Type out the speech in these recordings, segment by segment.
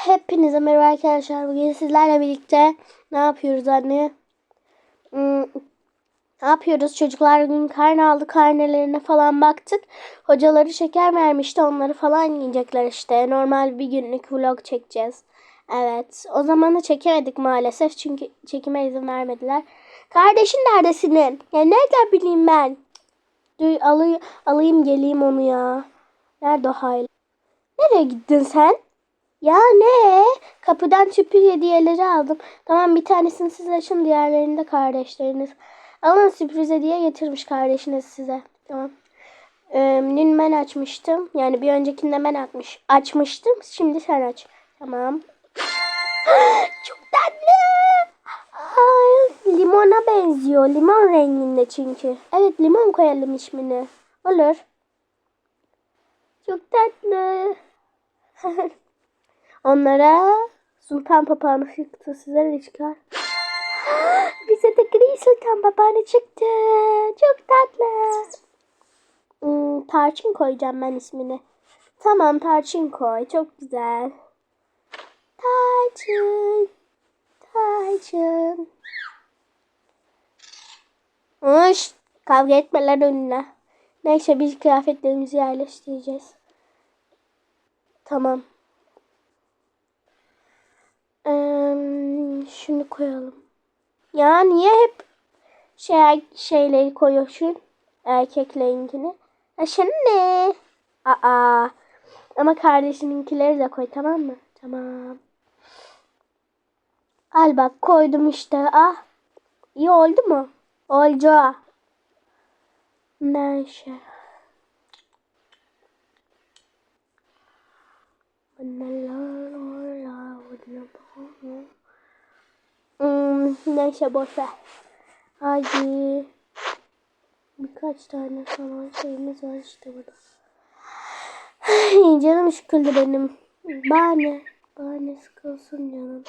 Hepinize merhaba arkadaşlar. Bugün sizlerle birlikte ne yapıyoruz anne? Hmm, ne yapıyoruz? Çocuklar bugün karne aldı. Karnelerine falan baktık. Hocaları şeker vermişti. Onları falan yiyecekler işte. Normal bir günlük vlog çekeceğiz. Evet. O zamanı çekemedik maalesef. Çünkü çekime izin vermediler. Kardeşin nerede senin? Ya nereden bileyim ben? Dur alayım, alayım geleyim onu ya. Nerede o hala? Nereye gittin sen? Ya ne? Kapıdan sürpriz hediyeleri aldım. Tamam bir tanesini siz açın diğerlerini de kardeşleriniz. Alın sürpriz hediye getirmiş kardeşiniz size. Tamam. Ee, dün ben açmıştım. Yani bir öncekinde ben atmış, açmıştım. Şimdi sen aç. Tamam. Çok tatlı. Ay, limona benziyor. Limon renginde çünkü. Evet limon koyalım ismini. Olur. Çok tatlı. Onlara sultan papağanı çıktı. Size ne çıkar? Bize de gri sultan papağanı çıktı. Çok tatlı. Hmm, tarçın koyacağım ben ismini. Tamam tarçın koy. Çok güzel. Tarçın. Tarçın. Hoş. Kavga etmeler önüne. Neyse biz kıyafetlerimizi yerleştireceğiz. Tamam. Ee, şunu koyalım. Ya niye hep şey şeyleri koyuyorsun? Erkeklerinkini. Ha şunu ne? Aa. Ama kardeşininkileri de koy tamam mı? Tamam. Al bak koydum işte. Ah. İyi oldu mu? Oldu. Neyse. Hmm, neyse boş ver. Hadi. Birkaç tane falan şeyimiz var işte burada. Canım sıkıldı benim. Bana. Bana sıkılsın canım.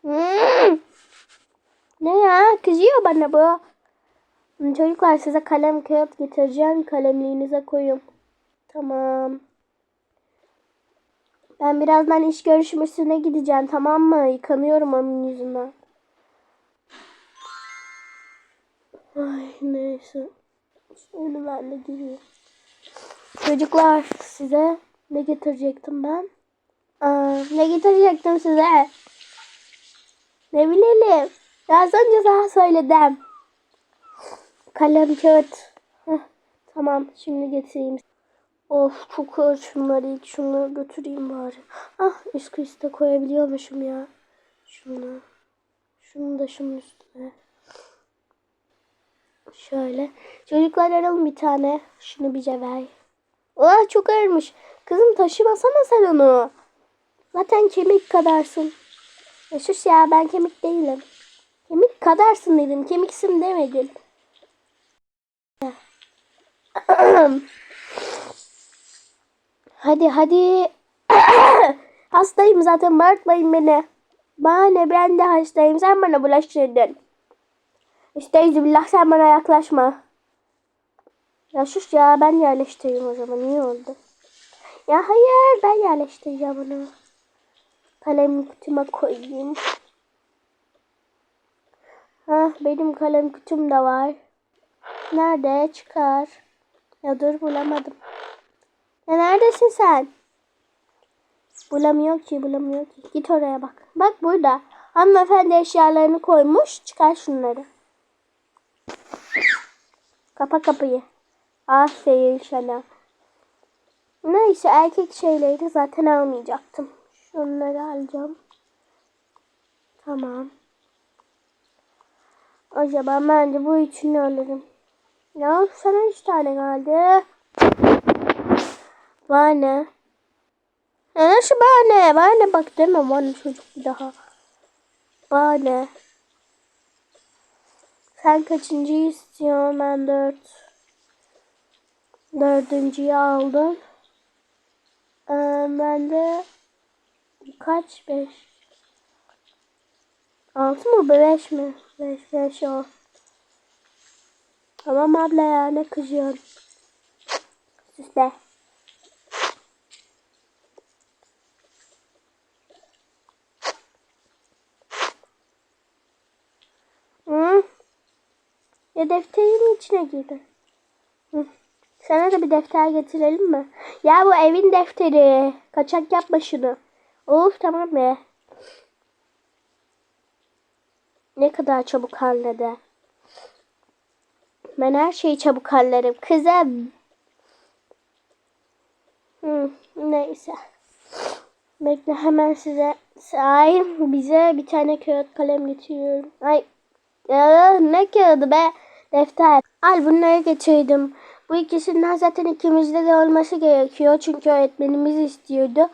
Hmm. Ne ya? Kızıyor bana bu. Çocuklar size kalem kağıt getireceğim. Kalemliğinize koyun. Tamam. Ben birazdan iş görüşmesine gideceğim tamam mı? Yıkanıyorum onun yüzünden. Ay neyse. De gireyim. Çocuklar size ne getirecektim ben? Aa, ne getirecektim size? Ne bilelim. Biraz önce sana söyledim. Kalem kağıt. Tamam şimdi getireyim. Of çok ağır şunları ilk şunları götüreyim bari. Ah üst üste koyabiliyormuşum ya. Şunu. Şunu da şunun üstüne. Şöyle. Çocuklar aralım bir tane. Şunu bize ver. Ah çok ağırmış. Kızım taşımasana sen onu. Zaten kemik kadarsın. Ya sus ya ben kemik değilim. Kemik kadarsın dedim. Kemiksin demedim. Hadi hadi. hastayım zaten bağırtmayın beni. Bana ben de hastayım. Sen bana bulaştırdın. İşte billah sen bana yaklaşma. Ya sus ya ben yerleştireyim o zaman. İyi oldu. Ya hayır ben yerleştireceğim onu. Kalem kutuma koyayım. Ha benim kalem kutum da var. Nerede? Çıkar. Ya dur bulamadım. Ya neredesin sen? Bulamıyor ki bulamıyor ki. Git oraya bak. Bak burada. Hanımefendi eşyalarını koymuş. Çıkar şunları. Kapa kapıyı. Aferin sana. Neyse erkek şeyleri zaten almayacaktım. Şunları alacağım. Tamam. Acaba bence bu üçünü alırım. Ya sana üç tane geldi. Bana. Ya nasıl bana? Bana bak deme bana çocuk bir daha. Bana. Sen kaçıncıyı istiyorsun? Ben dört. Dördüncüyü aldım. Ee, ben de kaç? Beş. Altı mı? Beş mi? Beş, beş o. Tamam abla ya ne kızıyorsun? Sus be. Ya defterimin içine girdi. Sana da bir defter getirelim mi? Ya bu evin defteri. Kaçak yapma şunu. Of tamam be. Ne kadar çabuk halleder. Ben her şeyi çabuk hallederim. Kızım. Hı, neyse. Bekle hemen size ay bize bir tane kağıt kalem getiriyorum. Ay ya, ne kağıdı be? Defter. Al bunları getirdim. Bu ikisinden zaten ikimizde de olması gerekiyor. Çünkü öğretmenimiz istiyordu.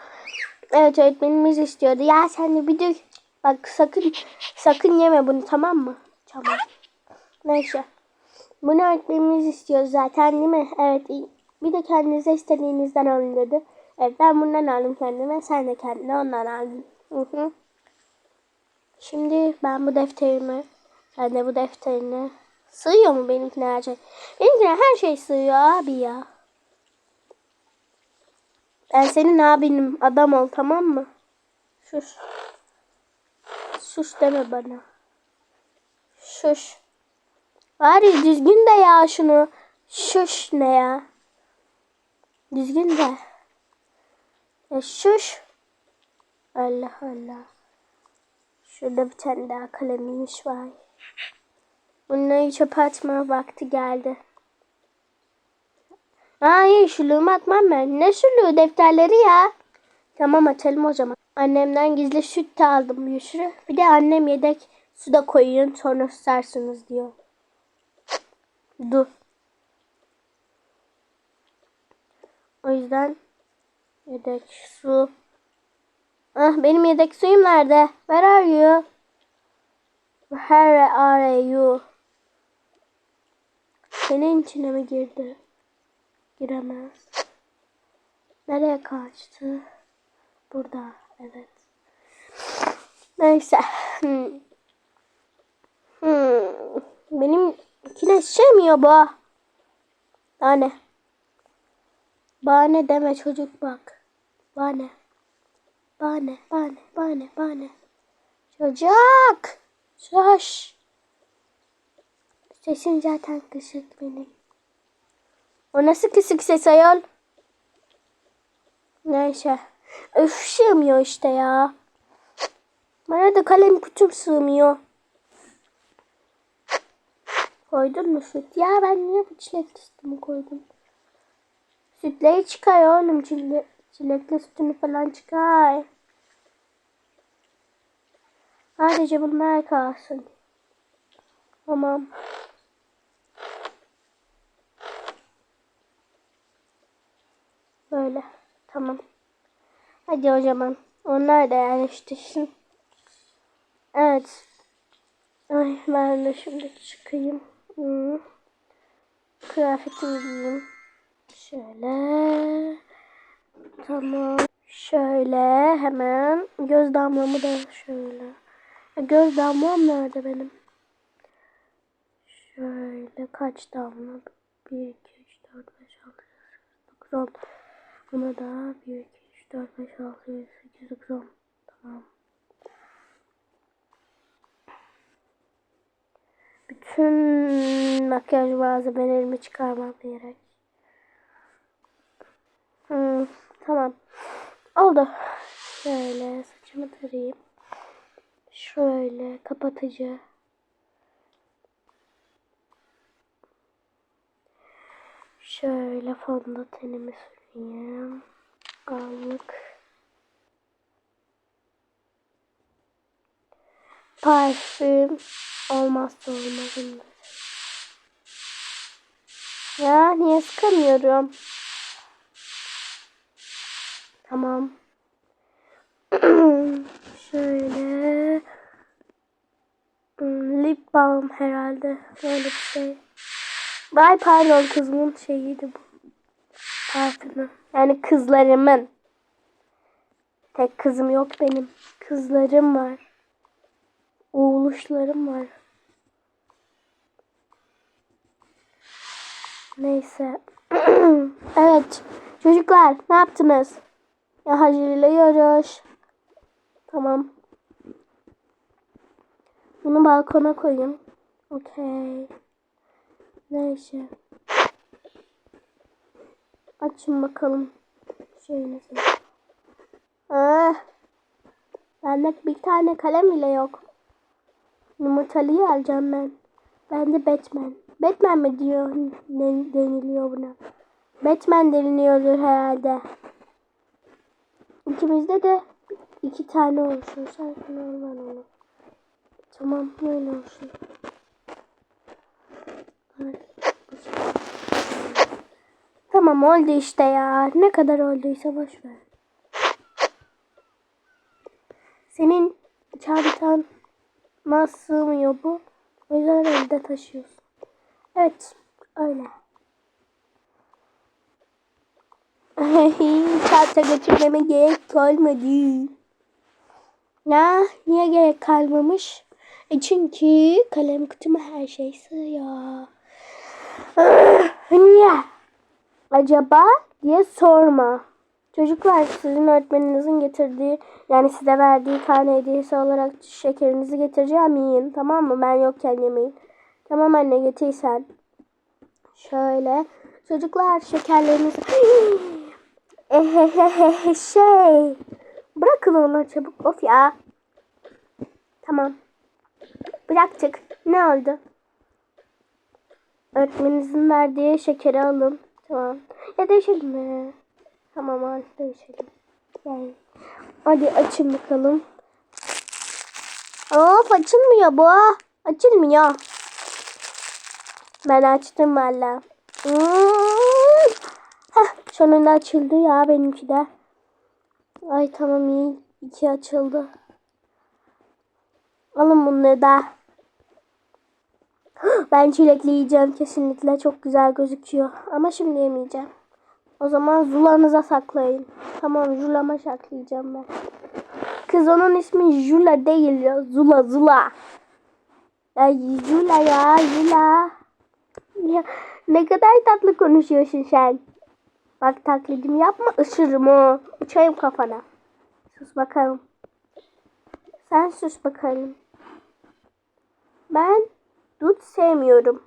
Evet öğretmenimiz istiyordu. Ya sen de bir dur. Bak sakın sakın yeme bunu tamam mı? Tamam. Neyse. Bunu öğretmenimiz istiyor zaten değil mi? Evet. Bir de kendinize istediğinizden alın dedi. Evet ben bundan aldım kendime. Sen de kendine ondan aldın. Hı hı. Şimdi ben bu defterimi, sen de bu defterini sığıyor mu benimkine her şey? Benimkine her şey sığıyor abi ya. Ben senin abinim. Adam ol tamam mı? Sus. Sus deme bana. Sus. Bari düzgün de ya şunu. Şuş ne ya? Düzgün de. Ya şuş. Allah Allah. Şurada bir tane daha kalemimiz var. Bunları çöpe atma vakti geldi. Hayır şuluğumu atmam ben. Ne şuluğu defterleri ya. Tamam açalım o zaman. Annemden gizli süt de aldım bir. Bir de annem yedek su da koyun sonra susarsınız diyor. Du. O yüzden yedek su. Ah benim yedek suyum nerede? Where are you? Where are you? Senin içine mi girdi? Giremez. Nereye kaçtı? Burada. Evet. Neyse. Hmm. Hmm. Benim ikine şişemiyor bu. Bana. Bana deme çocuk bak. Bana. Bana, bana, bana, bana. Çocuk. Sus. Sesim zaten kısık benim. O nasıl kısık ses ayol? Neyse. Öf sığmıyor işte ya. Bana da kalem kutum sığmıyor. Koydun mu süt? Ya ben niye bu çilek sütümü koydum? Sütleri çıkar oğlum. Çile, çilekli sütünü falan çıkar. Sadece bunlar kalsın. Tamam. Böyle. Tamam. Hadi o zaman. Onlar da yerleştirsin. Evet. Ay ben de şimdi çıkayım. Hmm. Kıyafetimi giyeyim. Şöyle. Tamam. Şöyle hemen göz damlamı da şöyle. Ya Göz damlam nerede benim? Şöyle kaç damla? 1, 2, 3, 4, 5, 6, 9, 10. Buna da 1, 2, 3, 4, 5, 6, 7, 8, 9, 10. Tamam. Bütün makyaj malzemelerimi çıkarmam gerek. Hmm, tamam. Oldu. Şöyle saçımı tarayayım. Şöyle kapatıcı. Şöyle fondötenimi süreyim. Allık. Parfüm olmazsa olmazımdır. Ya niye sıkamıyorum? Tamam. Şöyle. Hmm, Lip balm herhalde. Böyle bir şey. Vay pardon kızımın şeyiydi bu. Parfümü. Yani kızlarımın. Tek kızım yok benim. Kızlarım var. Oğluşlarım var. Neyse. evet. Çocuklar ne yaptınız? Ya hazırlıyoruz. Tamam. Bunu balkona koyun. Okey. Neyse. Açın bakalım şeyinizi. Ah. Bende bir tane kalem bile yok. Yumurtalıyı alacağım ben. Ben de Batman. Batman mi diyor deniliyor buna? Batman deniliyordur herhalde. İkimizde de iki tane olsun. Sen normal onu. Tamam böyle olsun. Evet. Tamam oldu işte ya. Ne kadar olduysa boş ver. Senin çantana sığmıyor bu. O yüzden elde taşıyorsun. Evet. Öyle. Çanta götürmeme gerek kalmadı. Ya niye gerek kalmamış? E çünkü kalem kutuma her şey sığıyor. Ah, niye? Acaba diye sorma. Çocuklar sizin öğretmeninizin getirdiği yani size verdiği karne hediyesi olarak şekerinizi getireceğim yiyin. Tamam mı? Ben yokken yemeyin. Tamam anne getirsen. Şöyle. Çocuklar şekerlerinizi... Ehehehe şey. Bırakın onu çabuk. Of ya. Tamam. Bıraktık. Ne oldu? Öğretmeninizin verdiği şekeri alın. Tamam. Ya değişelim mi? Tamam hadi değişelim. Yani. Hadi açın bakalım. Of açılmıyor bu. Açılmıyor. Ben açtım valla. Hmm. Heh, sonunda açıldı ya benimki de. Ay tamam iyi. İki açıldı. Alın bunları da. Ben çilekli yiyeceğim kesinlikle. Çok güzel gözüküyor. Ama şimdi yemeyeceğim. O zaman zulanıza saklayın. Tamam zulama saklayacağım ben. Kız onun ismi Jula değil ya. Zula Zula. Ya Jula ya Jula. Ya, ne kadar tatlı konuşuyorsun sen. Bak taklidimi yapma ısırırım o. Uçayım kafana. Sus bakalım. Sen sus bakalım. Ben dut sevmiyorum.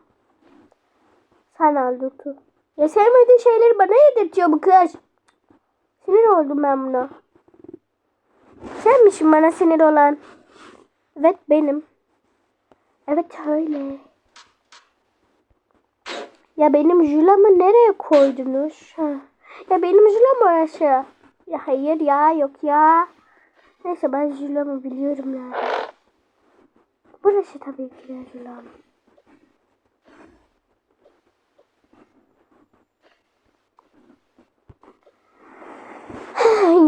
Sen al dutu. Ya sevmediğin şeyleri bana yedirtiyor bu kız. Sinir oldum ben buna. Sen misin bana sinir olan? Evet benim. Evet öyle. Ya benim julamı nereye koydunuz? Ha. Ya benim julam orası. Ya hayır ya yok ya. Neyse ben julamı biliyorum yani. Burası tabii ki julam.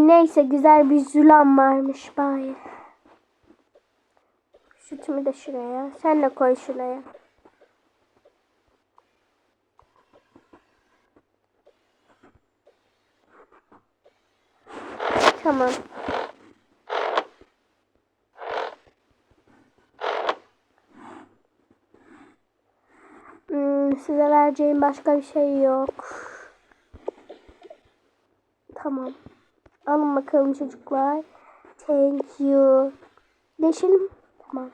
Neyse güzel bir zulam varmış bari. Sütümü de şuraya. Sen de koy şuraya. Tamam. Hmm, size vereceğim başka bir şey yok. Tamam. Alın bakalım çocuklar. Thank you. Değişelim. Tamam.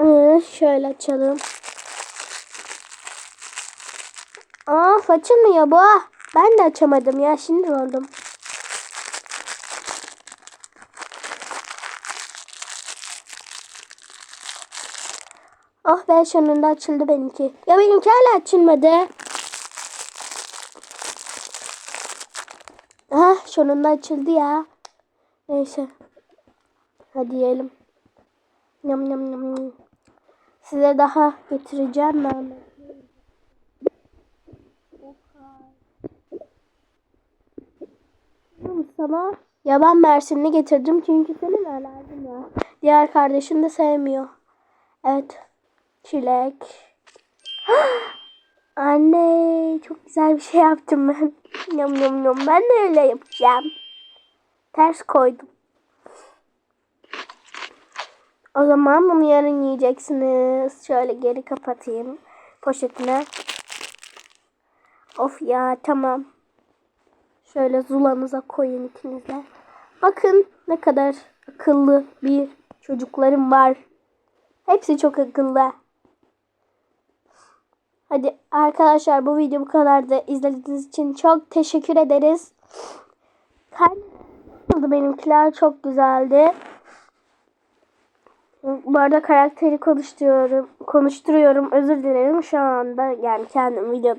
Ee, şöyle açalım. Aa açılmıyor bu. Ben de açamadım ya. Şimdi oldum. Ah be sonunda açıldı benimki. Ya benimki hala açılmadı. Ah sonunda açıldı ya. Neyse. Hadi yiyelim. Yam yam yam. Size daha getireceğim ben. Sana yaban mersinini getirdim çünkü senin alerjin var. Diğer kardeşin de sevmiyor. Evet. Çilek. Anne çok güzel bir şey yaptım ben. Yam yam yam. Ben de öyle yapacağım. Ters koydum. O zaman bunu yarın yiyeceksiniz. Şöyle geri kapatayım poşetine. Of ya tamam. Şöyle zulanıza koyun ikiniz. Bakın ne kadar akıllı bir çocuklarım var. Hepsi çok akıllı. Hadi arkadaşlar bu video bu kadar da izlediğiniz için çok teşekkür ederiz. Kaynadı benimkiler çok güzeldi. Bu arada karakteri konuşturuyorum. Konuşturuyorum. Özür dilerim şu anda. Yani kendim video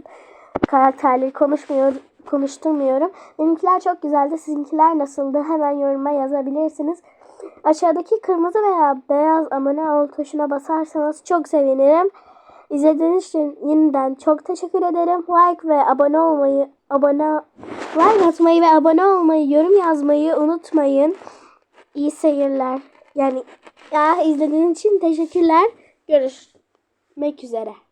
karakterleri konuşmuyor, konuşturmuyorum. Benimkiler çok güzeldi. Sizinkiler nasıldı? Hemen yoruma yazabilirsiniz. Aşağıdaki kırmızı veya beyaz abone ol tuşuna basarsanız çok sevinirim. İzlediğiniz için yeniden çok teşekkür ederim. Like ve abone olmayı, abone like atmayı ve abone olmayı, yorum yazmayı unutmayın. İyi seyirler. Yani ya izlediğiniz için teşekkürler. Görüşmek üzere.